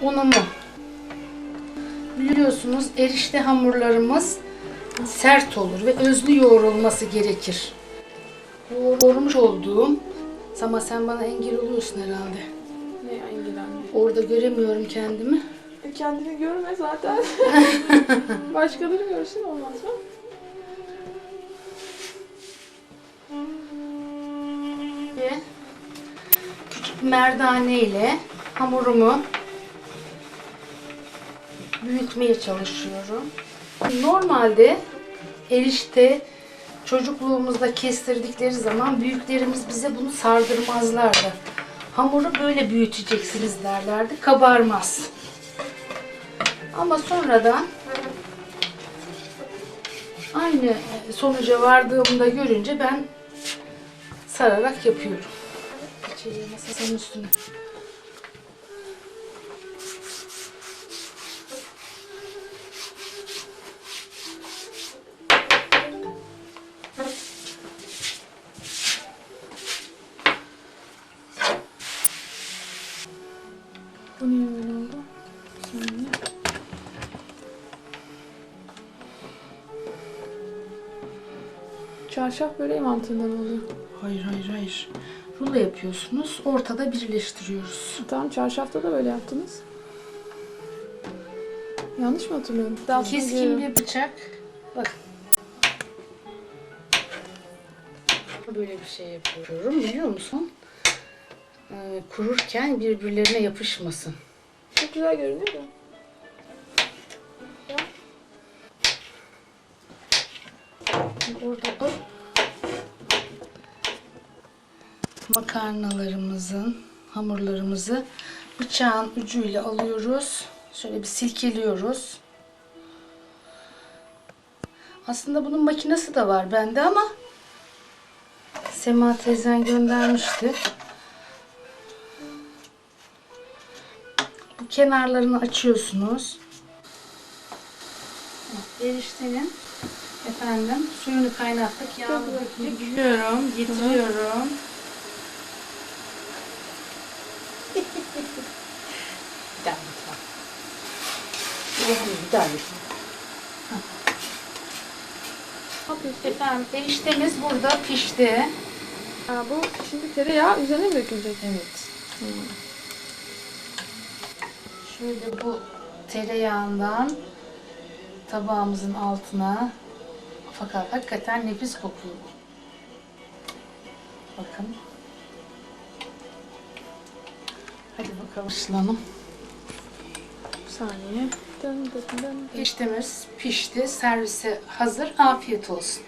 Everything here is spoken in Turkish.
unumu. Biliyorsunuz erişte hamurlarımız sert olur ve özlü yoğrulması gerekir. Yoğurmuş olduğum ama sen bana engel oluyorsun herhalde. Ne engel anne? Orada göremiyorum kendimi. E, Kendini görme zaten. Başkaları görsün olmaz mı? Küçük merdane ile hamurumu büyütmeye çalışıyorum. Normalde erişte çocukluğumuzda kestirdikleri zaman büyüklerimiz bize bunu sardırmazlardı. Hamuru böyle büyüteceksiniz derlerdi. Kabarmaz. Ama sonradan aynı sonuca vardığımda görünce ben sararak yapıyorum. Şeyi masanın üstüne. Bu niye böyle oldu? Saniye. Çarşaf böreği mantığında mı oluyor? Hayır hayır hayır. Rulo yapıyorsunuz. Ortada birleştiriyoruz. Tamam çarşafta da böyle yaptınız. Yanlış mı hatırlıyorum? Daha Keskin bir bıçak. Bakın. Böyle bir şey yapıyorum biliyor musun? Ee, kururken birbirlerine yapışmasın. Çok güzel görünüyor da. Orada hop. makarnalarımızın hamurlarımızı bıçağın ucuyla alıyoruz. Şöyle bir silkeliyoruz. Aslında bunun makinesi de var bende ama Sema teyzen göndermişti. Bu kenarlarını açıyorsunuz. Eriştenin efendim suyunu kaynattık. Yağını döktük. Getiriyorum. Bir daha lütfen. Bir daha lütfen. Efendim eriştemiz burada pişti. Ha, bu şimdi tereyağı üzerine mi dökülecek? Evet. Şöyle bu tereyağından tabağımızın altına fakat hakikaten nefis kokuyor. Bakın. Hadi bakalım Işlan'ım. Bir saniye. Dön dön dön. Eriştemiz pişti. Servise hazır. Afiyet olsun.